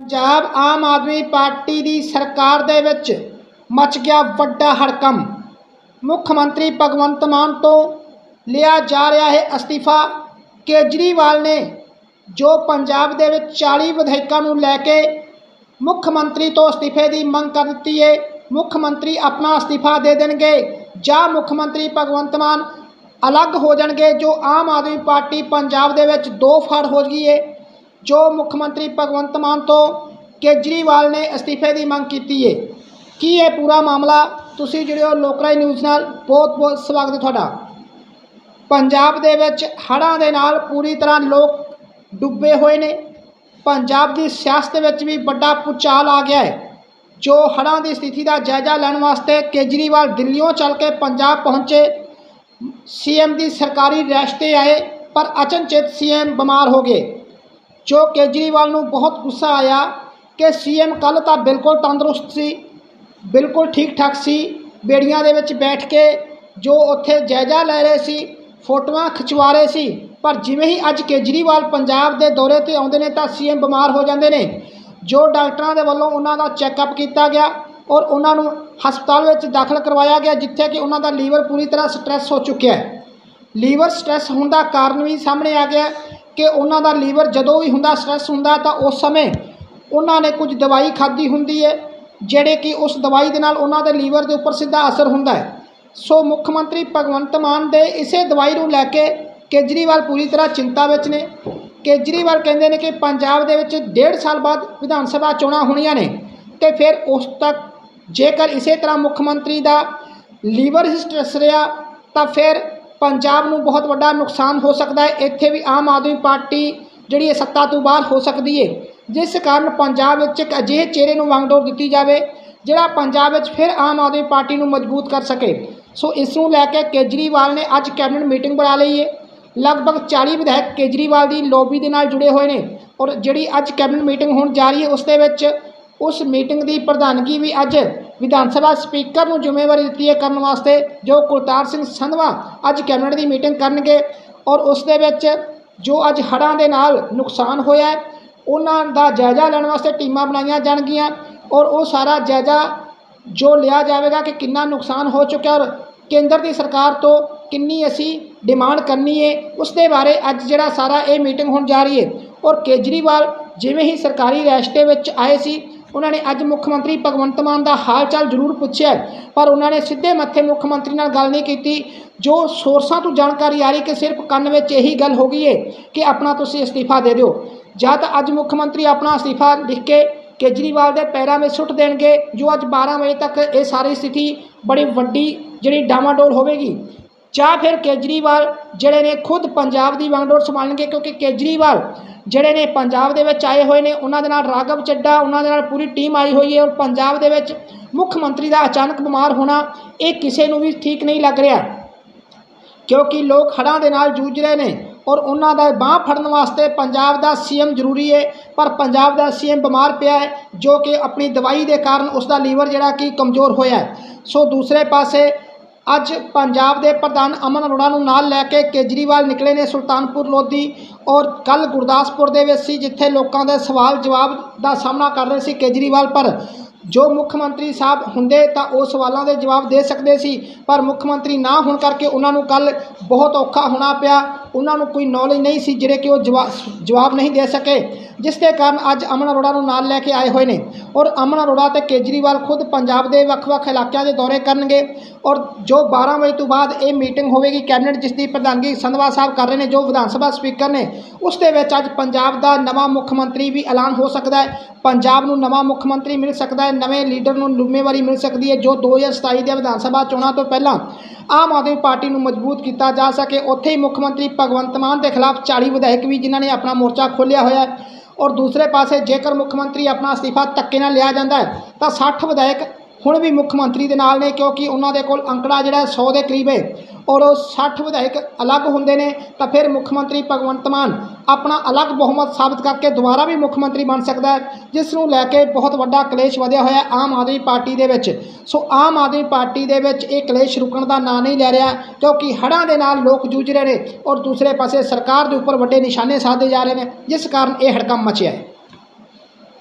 Punjab Aam Aadmi party ਦੀ ਸਰਕਾਰ ਦੇ ਵਿੱਚ ਮਚ ਗਿਆ ਵੱਡਾ ਹੜਕੰਮ ਮੁੱਖ ਮੰਤਰੀ ਭਗਵੰਤ ਮਾਨ ਤੋਂ ਲਿਆ ਜਾ ਰਿਹਾ ਹੈ ਅਸਤੀਫਾ। ਕੇਜਰੀਵਾਲ ਨੇ ਜੋ ਪੰਜਾਬ ਦੇ ਵਿੱਚ 40 ਵਿਧਾਇਕਾਂ ਨੂੰ ਲੈ ਕੇ ਮੁੱਖ ਮੰਤਰੀ ਤੋਂ ਅਸਤੀਫੇ ਦੀ ਮੰਗ ਕਰ ਦਿੱਤੀ ਹੈ, ਮੁੱਖ ਮੰਤਰੀ ਆਪਣਾ ਅਸਤੀਫਾ ਦੇ ਦੇਣਗੇ ਜਾਂ ਮੁੱਖ ਮੰਤਰੀ ਭਗਵੰਤ ਮਾਨ ਅਲੱਗ ਹੋ ਜਾਣਗੇ ਜੋ ਆਮ ਆਦਮੀ ਪਾਰਟੀ ਪੰਜਾਬ ਦੇ ਵਿੱਚ ਦੋ ਫੜ ਹੋ ਗਈ ਹੈ। ਜੋ ਮੁੱਖ ਮੰਤਰੀ ਭਗਵੰਤ ਮਾਨ ਤੋਂ ਕੇਜਰੀਵਾਲ ਨੇ ਅਸਤੀਫੇ ਦੀ ਮੰਗ ਕੀਤੀ ਹੈ ਕੀ ਇਹ ਪੂਰਾ ਮਾਮਲਾ? ਤੁਸੀਂ ਜਿਹੜੇ ਹੋ ਲੋਕਰਾਈ ਨਿਊਜ਼ ਨਾਲ। ਬਹੁਤ ਬਹੁਤ ਸਵਾਗਤ ਹੈ ਤੁਹਾਡਾ। ਪੰਜਾਬ ਦੇ ਵਿੱਚ ਹੜ੍ਹਾਂ ਦੇ ਨਾਲ ਪੂਰੀ ਤਰ੍ਹਾਂ ਲੋਕ ਡੁੱਬੇ ਹੋਏ ਨੇ। ਪੰਜਾਬ ਦੀ ਸਿਆਸਤ ਵਿੱਚ ਵੀ ਵੱਡਾ ਪੁਚਾਲ ਆ ਗਿਆ ਹੈ ਜੋ ਹੜ੍ਹਾਂ ਦੀ ਸਥਿਤੀ ਦਾ ਜਾਇਜ਼ਾ ਲੈਣ ਵਾਸਤੇ ਕੇਜਰੀਵਾਲ ਦਿੱਲੀੋਂ ਚੱਲ ਕੇ ਪੰਜਾਬ ਪਹੁੰਚੇ। ਸੀਐਮ ਦੀ ਸਰਕਾਰੀ ਰੈਸ਼ 'ਤੇ ਆਏ, ਪਰ ਅਚਨਚੇਤ ਸੀਐਮ ਬਿਮਾਰ ਹੋ ਗਏ। ਜੋ ਕੇਜਰੀਵਾਲ ਨੂੰ ਬਹੁਤ ਗੁੱਸਾ ਆਇਆ ਕਿ ਸੀਐਮ ਕੱਲ ਤਾਂ ਬਿਲਕੁਲ ਤੰਦਰੁਸਤ ਸੀ, ਬਿਲਕੁਲ ਠੀਕ ਠਾਕ ਸੀ। ਬੇੜੀਆਂ ਦੇ ਵਿੱਚ ਬੈਠ ਕੇ ਜੋ ਉੱਥੇ ਜਾਇਜ਼ਾ ਲੈ ਰਹੇ ਸੀ, ਫੋਟੋਆਂ ਖਿਚਵਾ ਰਹੇ ਸੀ। ਪਰ ਜਿਵੇਂ ਹੀ ਅੱਜ ਕੇਜਰੀਵਾਲ ਪੰਜਾਬ ਦੇ ਦੌਰੇ ਤੇ ਆਉਂਦੇ ਨੇ ਤਾਂ ਸੀਐਮ ਬਿਮਾਰ ਹੋ ਜਾਂਦੇ ਨੇ। ਜੋ ਡਾਕਟਰਾਂ ਦੇ ਵੱਲੋਂ ਉਹਨਾਂ ਦਾ ਚੈੱਕਅਪ ਕੀਤਾ ਗਿਆ ਔਰ ਉਹਨਾਂ ਨੂੰ ਹਸਪਤਾਲ ਵਿੱਚ ਦਾਖਲ ਕਰਵਾਇਆ ਗਿਆ, ਜਿੱਥੇ ਕਿ ਉਹਨਾਂ ਦਾ ਲੀਵਰ ਪੂਰੀ ਤਰ੍ਹਾਂ ਸਟ੍ਰੈਸ ਹੋ ਚੁੱਕਿਆ ਹੈ। ਲੀਵਰ ਸਟ੍ਰੈਸ ਹੋਣ ਦਾ ਕਾਰਨ ਵੀ ਸਾਹਮਣੇ ਆ ਗਿਆ। ਕਿ ਉਹਨਾਂ ਦਾ ਲੀਵਰ ਜਦੋਂ ਵੀ ਹੁੰਦਾ, ਸਟ੍ਰੈਸ ਹੁੰਦਾ ਤਾਂ ਉਸ ਸਮੇਂ ਉਹਨਾਂ ਨੇ ਕੁਝ ਦਵਾਈ ਖਾਧੀ ਹੁੰਦੀ ਹੈ, ਜਿਹੜੇ ਕਿ ਉਸ ਦਵਾਈ ਦੇ ਨਾਲ ਉਹਨਾਂ ਦੇ ਲੀਵਰ ਦੇ ਉੱਪਰ ਸਿੱਧਾ ਅਸਰ ਹੁੰਦਾ ਹੈ। ਸੋ ਮੁੱਖ ਮੰਤਰੀ ਭਗਵੰਤ ਮਾਨ ਦੇ ਇਸੇ ਦਵਾਈ ਨੂੰ ਲੈ ਕੇ ਕੇਜਰੀਵਾਲ ਪੂਰੀ ਤਰ੍ਹਾਂ ਚਿੰਤਾ ਵਿੱਚ ਨੇ। ਕੇਜਰੀਵਾਲ ਕਹਿੰਦੇ ਨੇ ਕਿ ਪੰਜਾਬ ਦੇ ਵਿੱਚ ਡੇਢ ਸਾਲ ਬਾਅਦ ਵਿਧਾਨ ਸਭਾ ਚੋਣਾਂ ਹੋਣੀਆਂ ਨੇ ਤੇ ਫਿਰ ਉਸ ਤੱਕ ਜੇਕਰ ਇਸੇ ਤਰ੍ਹਾਂ ਮੁੱਖ ਮੰਤਰੀ ਦਾ ਲੀਵਰ ਹੀ ਸਟ੍ਰੈਸ ਰਿਹਾ ਤਾਂ ਫਿਰ ਪੰਜਾਬ ਨੂੰ ਬਹੁਤ ਵੱਡਾ ਨੁਕਸਾਨ ਹੋ ਸਕਦਾ ਹੈ। ਇੱਥੇ ਵੀ ਆਮ ਆਦਮੀ ਪਾਰਟੀ ਜਿਹੜੀ ਹੈ ਸੱਤਾ ਤੋਂ ਬਾਹਰ ਹੋ ਸਕਦੀ ਹੈ। ਜਿਸ ਕਾਰਨ ਪੰਜਾਬ ਵਿੱਚ ਇੱਕ ਅਜਿਹੇ ਚਿਹਰੇ ਨੂੰ ਵਾਂਗਡੋਰ ਦਿੱਤੀ ਜਾਵੇ, ਜਿਹੜਾ ਪੰਜਾਬ ਵਿੱਚ ਫਿਰ ਆਮ ਆਦਮੀ ਪਾਰਟੀ ਨੂੰ ਮਜ਼ਬੂਤ ਕਰ ਸਕੇ। ਸੋ ਇਸ ਨੂੰ ਲੈ ਕੇ ਕੇਜਰੀਵਾਲ ਨੇ ਅੱਜ ਕੈਬਨਿਟ ਮੀਟਿੰਗ ਬੁਲਾ ਲਈ ਹੈ। ਲਗਭਗ 40 ਵਿਧਾਇਕ ਕੇਜਰੀਵਾਲ ਦੀ ਲੋਬੀ ਦੇ ਨਾਲ ਜੁੜੇ ਹੋਏ ਨੇ ਔਰ ਜਿਹੜੀ ਅੱਜ ਕੈਬਨਿਟ ਮੀਟਿੰਗ ਹੋਣ ਜਾ ਰਹੀ ਹੈ, ਉਸ ਦੇ ਵਿੱਚ ਉਸ ਮੀਟਿੰਗ ਦੀ ਪ੍ਰਧਾਨਗੀ ਵੀ ਅੱਜ ਵਿਧਾਨ ਸਭਾ ਸਪੀਕਰ ਨੂੰ ਜ਼ਿੰਮੇਵਾਰੀ ਦਿੱਤੀ ਹੈ ਕਰਨ ਵਾਸਤੇ, ਜੋ ਕੁਲਤਾਰ ਸਿੰਘ ਸੰਧਵਾ ਅੱਜ ਕੈਬਨਿਟ ਦੀ ਮੀਟਿੰਗ ਕਰਨਗੇ ਔਰ ਉਸ ਦੇ ਵਿੱਚ ਜੋ ਅੱਜ ਹੜ੍ਹਾਂ ਦੇ ਨਾਲ ਨੁਕਸਾਨ ਹੋਇਆ ਉਹਨਾਂ ਦਾ ਜਾਇਜ਼ਾ ਲੈਣ ਵਾਸਤੇ ਟੀਮਾਂ ਬਣਾਈਆਂ ਜਾਣਗੀਆਂ ਔਰ ਉਹ ਸਾਰਾ ਜਾਇਜ਼ਾ ਜੋ ਲਿਆ ਜਾਵੇਗਾ ਕਿ ਕਿੰਨਾ ਨੁਕਸਾਨ ਹੋ ਚੁੱਕਿਆ ਔਰ ਕੇਂਦਰ ਦੀ ਸਰਕਾਰ ਤੋਂ ਕਿੰਨੀ ਅਸੀਂ ਡਿਮਾਂਡ ਕਰਨੀ ਹੈ, ਉਸ ਦੇ ਬਾਰੇ ਅੱਜ ਜਿਹੜਾ ਸਾਰਾ ਇਹ ਮੀਟਿੰਗ ਹੋਣ ਜਾ ਰਹੀ ਹੈ ਔਰ ਕੇਜਰੀਵਾਲ ਜਿਵੇਂ ਹੀ ਸਰਕਾਰੀ ਰੈਸਟੇ ਵਿੱਚ ਆਏ ਸੀ ਉਹਨਾਂ ਨੇ ਅੱਜ ਮੁੱਖ ਮੰਤਰੀ ਭਗਵੰਤ ਮਾਨ ਦਾ ਹਾਲ ਚਾਲ ਜ਼ਰੂਰ ਪੁੱਛਿਆ ਪਰ ਉਹਨਾਂ ਨੇ ਸਿੱਧੇ ਮੱਥੇ ਮੁੱਖ ਮੰਤਰੀ ਨਾਲ ਗੱਲ ਨਹੀਂ ਕੀਤੀ, ਜੋ ਸੋਰਸਾਂ ਤੋਂ ਜਾਣਕਾਰੀ ਆ ਰਹੀ ਕਿ ਸਿਰਫ ਕੰਨ ਵਿੱਚ ਇਹੀ ਗੱਲ ਹੋ ਗਈ ਹੈ ਕਿ ਆਪਣਾ ਤੁਸੀਂ ਅਸਤੀਫਾ ਦੇ ਦਿਓ। ਜਾਂ ਤਾਂ ਅੱਜ ਮੁੱਖ ਮੰਤਰੀ ਆਪਣਾ ਅਸਤੀਫਾ ਲਿਖ ਕੇ ਕੇਜਰੀਵਾਲ ਦੇ ਪੈਰਾਂ ਵਿੱਚ ਸੁੱਟ ਦੇਣਗੇ, ਜੋ ਅੱਜ 12 ਵਜੇ ਤੱਕ ਇਹ ਸਾਰੀ ਸਥਿਤੀ ਬੜੀ ਵੱਡੀ ਜਿਹੜੀ ਡਾਮਾਡੋਲ ਹੋਵੇਗੀ। ਜਾਂ ਫਿਰ ਕੇਜਰੀਵਾਲ, ਜਿਹੜੇ ਨੇ ਖੁਦ ਪੰਜਾਬ ਦੀ ਵਾਂਗਡੋਰ ਸੰਭਾਲਣਗੇ, ਕਿਉਂਕਿ ਕੇਜਰੀਵਾਲ ਜਿਹੜੇ ਨੇ ਪੰਜਾਬ ਦੇ ਵਿੱਚ ਆਏ ਹੋਏ ਨੇ, ਉਹਨਾਂ ਦੇ ਨਾਲ ਰਾਘਵ ਚੱਡਾ, ਉਹਨਾਂ ਦੇ ਨਾਲ ਪੂਰੀ ਟੀਮ ਆਈ ਹੋਈ ਹੈ ਔਰ ਪੰਜਾਬ ਦੇ ਵਿੱਚ ਮੁੱਖ ਮੰਤਰੀ ਦਾ ਅਚਾਨਕ ਬਿਮਾਰ ਹੋਣਾ, ਇਹ ਕਿਸੇ ਨੂੰ ਵੀ ਠੀਕ ਨਹੀਂ ਲੱਗ ਰਿਹਾ। ਕਿਉਂਕਿ ਲੋਕ ਹੜ੍ਹਾਂ ਦੇ ਨਾਲ ਜੂਝ ਰਹੇ ਨੇ ਔਰ ਉਹਨਾਂ ਦਾ ਬਾਹ ਫੜਨ ਵਾਸਤੇ ਪੰਜਾਬ ਦਾ ਸੀਐਮ ਜ਼ਰੂਰੀ ਹੈ, ਪਰ ਪੰਜਾਬ ਦਾ ਸੀਐਮ ਬਿਮਾਰ ਪਿਆ ਹੈ, ਜੋ ਕਿ ਆਪਣੀ ਦਵਾਈ ਦੇ ਕਾਰਨ ਉਸ ਦਾ ਲੀਵਰ ਜਿਹੜਾ ਕਿ ਕਮਜ਼ੋਰ ਹੋਇਆ ਸੋ ਦੂਸਰੇ ਪਾਸੇ ਅੱਜ ਪੰਜਾਬ ਦੇ ਪ੍ਰਧਾਨ ਅਮਨ ਅਰੋੜਾ ਨੂੰ ਨਾਲ ਲੈ ਕੇ ਕੇਜਰੀਵਾਲ ਨਿਕਲੇ ਨੇ ਸੁਲਤਾਨਪੁਰ ਲੋਧੀ ਔਰ ਕੱਲ ਗੁਰਦਾਸਪੁਰ ਦੇ ਵਿੱਚ ਸੀ, ਜਿੱਥੇ ਲੋਕਾਂ ਦੇ ਸਵਾਲ ਜਵਾਬ ਦਾ ਸਾਹਮਣਾ ਕਰ ਰਹੇ ਸੀ ਕੇਜਰੀਵਾਲ। ਪਰ ਜੋ ਮੁੱਖ ਮੰਤਰੀ ਸਾਹਿਬ ਹੁੰਦੇ ਤਾਂ ਉਹ ਸਵਾਲਾਂ ਦੇ ਜਵਾਬ ਦੇ ਸਕਦੇ ਸੀ, ਪਰ ਮੁੱਖ ਮੰਤਰੀ ਨਾ ਹੋਣ ਕਰਕੇ ਉਹਨਾਂ ਨੂੰ ਕੱਲ ਬਹੁਤ ਔਖਾ ਹੋਣਾ ਪਿਆ। ਉਹਨਾਂ ਨੂੰ ਕੋਈ ਨੌਲੇਜ ਨਹੀਂ ਸੀ ਜਿਹੜੇ ਕਿ ਉਹ ਜਵਾ, ਜਵਾਬ ਨਹੀਂ ਦੇ ਸਕੇ। ਜਿਸ ਦੇ ਕਾਰਨ ਅੱਜ ਅਮਨ ਅਰੋੜਾ ਨੂੰ ਨਾਲ ਲੈ ਕੇ ਆਏ ਹੋਏ ਨੇ ਔਰ ਅਮਨ ਅਰੋੜਾ ਤੇ ਕੇਜਰੀਵਾਲ ਖੁਦ ਪੰਜਾਬ ਦੇ ਵੱਖ-ਵੱਖ ਇਲਾਕਿਆਂ ਦੇ ਦੌਰੇ ਕਰਨਗੇ ਔਰ ਜੋ 12 ਵਜੇ ਤੋਂ ਬਾਅਦ ਇਹ ਮੀਟਿੰਗ ਹੋਵੇਗੀ, ਕੈਬਨਿਟ ਜਿਸ ਦੀ ਪ੍ਰਧਾਨਗੀ ਸੰਧਵਾ ਸਾਹਿਬ ਕਰ ਰਹੇ ਨੇ, ਜੋ ਵਿਧਾਨ ਸਭਾ ਸਪੀਕਰ ਨੇ, ਉਸ ਦੇ ਵਿੱਚ ਅੱਜ ਪੰਜਾਬ ਦਾ ਨਵਾਂ ਮੁੱਖ ਮੰਤਰੀ ਵੀ ਐਲਾਨ ਹੋ ਸਕਦਾ ਹੈ। ਪੰਜਾਬ ਨੂੰ ਨਵਾਂ ਮੁੱਖ ਮੰਤਰੀ ਮਿਲ ਸਕਦਾ ਹੈ, ਨਵੇਂ ਲੀਡਰ ਨੂੰ ਜ਼ਿੰਮੇਵਾਰੀ ਮਿਲ ਸਕਦੀ ਹੈ, ਜੋ 2027 ਦੇ ਵਿਧਾਨ ਸਭਾ ਚੋਣਾਂ ਤੋਂ ਪਹਿਲਾਂ ਆਮ ਆਦਮੀ ਪਾਰਟੀ ਨੂੰ ਮਜ਼ਬੂਤ ਕੀਤਾ ਜਾ ਸਕੇ। ਉੱਥੇ ਹੀ ਮੁੱਖ ਮੰਤਰੀ ਭਗਵੰਤ ਮਾਨ ਦੇ ਖਿਲਾਫ 40 ਵਿਧਾਇਕ ਵੀ ਜਿਨ੍ਹਾਂ ਨੇ ਆਪਣਾ ਮੋਰਚਾ ਖੋਲ੍ਹਿਆ ਹੋਇਆ ਹੈ। ਔਰ ਦੂਸਰੇ ਪਾਸੇ ਜੇਕਰ ਮੁੱਖ ਮੰਤਰੀ ਆਪਣਾ ਅਸਤੀਫਾ ਧੱਕੇ ਨਾਲ ਲਿਆ ਜਾਂਦਾ ਹੈ, ਤਾਂ 60 ਵਿਧਾਇਕ ਹੁਣ ਵੀ ਮੁੱਖ ਮੰਤਰੀ ਦੇ ਨਾਲ ਨੇ ਕਿਉਂਕਿ ਉਹਨਾਂ ਦੇ ਕੋਲ ਅੰਕੜਾ ਜਿਹੜਾ 100 ਦੇ ਕਰੀਬ ਹੈ। ਔਰ ਉਹ 60 ਵਿਧਾਇਕ ਅਲੱਗ ਹੁੰਦੇ ਨੇ, ਤਾਂ ਫਿਰ ਮੁੱਖ ਮੰਤਰੀ ਭਗਵੰਤ ਮਾਨ ਆਪਣਾ ਅਲੱਗ ਬਹੁਮਤ ਸਾਬਤ ਕਰਕੇ ਦੁਬਾਰਾ ਵੀ ਮੁੱਖ ਮੰਤਰੀ ਬਣ ਸਕਦਾ ਹੈ, ਜਿਸ ਨੂੰ ਲੈ ਕੇ ਬਹੁਤ ਵੱਡਾ ਕਲੇਸ਼ ਵਧਿਆ ਹੋਇਆ ਆਮ ਆਦਮੀ ਪਾਰਟੀ ਦੇ ਵਿੱਚ। ਸੋ ਆਮ ਆਦਮੀ ਪਾਰਟੀ ਦੇ ਵਿੱਚ ਇਹ ਕਲੇਸ਼ ਰੁਕਣ ਦਾ ਨਾਂ ਨਹੀਂ ਲੈ ਰਿਹਾ, ਕਿਉਂਕਿ ਹੜ੍ਹਾਂ ਦੇ ਨਾਲ ਲੋਕ ਜੂਝ ਰਹੇ ਨੇ ਔਰ ਦੂਸਰੇ ਪਾਸੇ ਸਰਕਾਰ ਦੇ ਉੱਪਰ ਵੱਡੇ ਨਿਸ਼ਾਨੇ ਸਾਧੇ ਜਾ ਰਹੇ ਨੇ, ਜਿਸ ਕਾਰਨ ਇਹ ਹੜਕੰਮ ਮਚਿਆ ਹੈ।